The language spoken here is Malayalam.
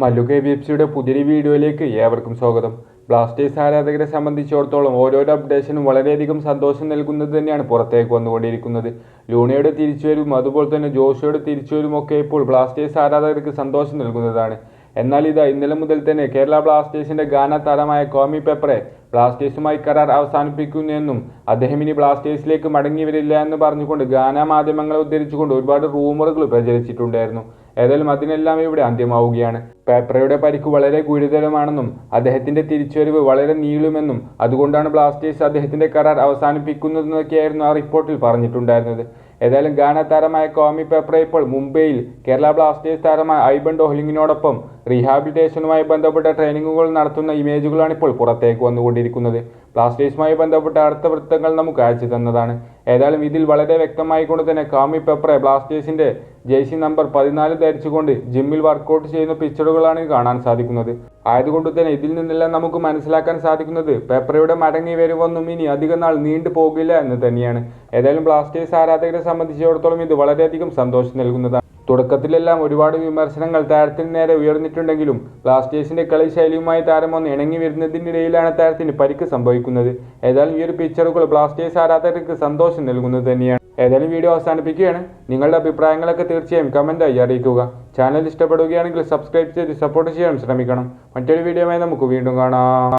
മല്ലു കെ ബി എഫ് സിയുടെ പുതിയൊരു വീഡിയോയിലേക്ക് ഏവർക്കും സ്വാഗതം. ബ്ലാസ്റ്റേഴ്സ് ആരാധകരെ സംബന്ധിച്ചിടത്തോളം ഓരോരോ അപ്ഡേഷനും വളരെയധികം സന്തോഷം നൽകുന്നത് തന്നെയാണ് പുറത്തേക്ക് വന്നുകൊണ്ടിരിക്കുന്നത്. ലൂണയുടെ തിരിച്ചുവരും അതുപോലെ തന്നെ ജോഷയുടെ തിരിച്ചുവരും ഒക്കെ ഇപ്പോൾ ബ്ലാസ്റ്റേഴ്സ് ആരാധകർക്ക് സന്തോഷം നൽകുന്നതാണ്. എന്നാൽ ഇതാ ഇന്നലെ മുതൽ തന്നെ കേരള ബ്ലാസ്റ്റേഴ്സിന്റെ ഗാന താരമായ കോമി പെപ്പറെ ബ്ലാസ്റ്റേഴ്സുമായി കരാർ അവസാനിപ്പിക്കുന്നെന്നും അദ്ദേഹം ഇനി ബ്ലാസ്റ്റേഴ്സിലേക്ക് മടങ്ങി വരില്ല എന്ന് പറഞ്ഞുകൊണ്ട് ഗാന മാധ്യമങ്ങളെ ഉദ്ധരിച്ചുകൊണ്ട് ഒരുപാട് റൂമറുകൾ പ്രചരിച്ചിട്ടുണ്ടായിരുന്നു. ഏതായാലും അതിനെല്ലാം ഇവിടെ അന്ത്യമാവുകയാണ്. പേപ്പറയുടെ പരിക്ക് വളരെ ഗുരുതരമാണെന്നും അദ്ദേഹത്തിന്റെ തിരിച്ചുവരവ് വളരെ നീളുമെന്നും അതുകൊണ്ടാണ് ബ്ലാസ്റ്റേഴ്സ് അദ്ദേഹത്തിന്റെ കരാർ അവസാനിപ്പിക്കുന്നതെന്നൊക്കെയായിരുന്നു ആ റിപ്പോർട്ടിൽ പറഞ്ഞിട്ടുണ്ടായിരുന്നത്. ഏതായാലും ഗാന താരമായ കോമി പേപ്പറ ഇപ്പോൾ മുംബൈയിൽ കേരള ബ്ലാസ്റ്റേഴ്സ് താരമായ ഐബൺ ഡോഹ്ലിങ്ങിനോടൊപ്പം റീഹാബിലിറ്റേഷനുമായി ബന്ധപ്പെട്ട ട്രെയിനിങ്ങുകൾ നടത്തുന്ന ഇമേജുകളാണ് ഇപ്പോൾ പുറത്തേക്ക് വന്നുകൊണ്ടിരിക്കുന്നത്. ബ്ലാസ്റ്റേഴ്സുമായി ബന്ധപ്പെട്ട അടുത്ത വൃത്തങ്ങൾ നമുക്ക് അയച്ചു തന്നതാണ്. ഏതായാലും ഇതിൽ വളരെ വ്യക്തമായിക്കൊണ്ട് തന്നെ കാമി പെപ്പറെ ബ്ലാസ്റ്റേഴ്സിന്റെ ജേഴ്സി നമ്പർ പതിനാല് ധരിച്ചുകൊണ്ട് ജിമ്മിൽ വർക്കൗട്ട് ചെയ്യുന്ന പിക്ചറുകളാണ് കാണാൻ സാധിക്കുന്നത്. ആയതുകൊണ്ട് തന്നെ ഇതിൽ നിന്നെല്ലാം നമുക്ക് മനസ്സിലാക്കാൻ സാധിക്കുന്നത് പെപ്പറയുടെ മടങ്ങി വരുവൊന്നും ഇനി അധികം നാൾ നീണ്ടു പോകില്ല എന്ന് തന്നെയാണ്. ഏതായാലും ബ്ലാസ്റ്റേഴ്സ് ആരാധകരെ സംബന്ധിച്ചിടത്തോളം ഇത് വളരെയധികം സന്തോഷം നൽകുന്നതാണ്. തുടക്കത്തിലെല്ലാം ഒരുപാട് വിമർശനങ്ങൾ താരത്തിന് നേരെ ഉയർന്നിട്ടുണ്ടെങ്കിലും ബ്ലാസ്റ്റേഴ്സിന്റെ കളി ശൈലിയുമായി താരം ഒന്ന് ഇണങ്ങി വരുന്നതിനിടയിലാണ് താരത്തിന് പരിക്ക് സംഭവിക്കുന്നത്. ഏതായാലും ഈ ഒരു പിക്ചറുകൾ ബ്ലാസ്റ്റേഴ്സ് ആരാധകർക്ക് സന്തോഷം നൽകുന്നത് തന്നെയാണ്. ഏതായാലും വീഡിയോ അവസാനിപ്പിക്കുകയാണ്. നിങ്ങളുടെ അഭിപ്രായങ്ങളൊക്കെ തീർച്ചയായും കമന്റായി അറിയിക്കുക. ചാനൽ ഇഷ്ടപ്പെടുകയാണെങ്കിൽ സബ്സ്ക്രൈബ് ചെയ്ത് സപ്പോർട്ട് ചെയ്യാൻ ശ്രമിക്കണം. മറ്റൊരു വീഡിയോയുമായി നമുക്ക് വീണ്ടും കാണാം.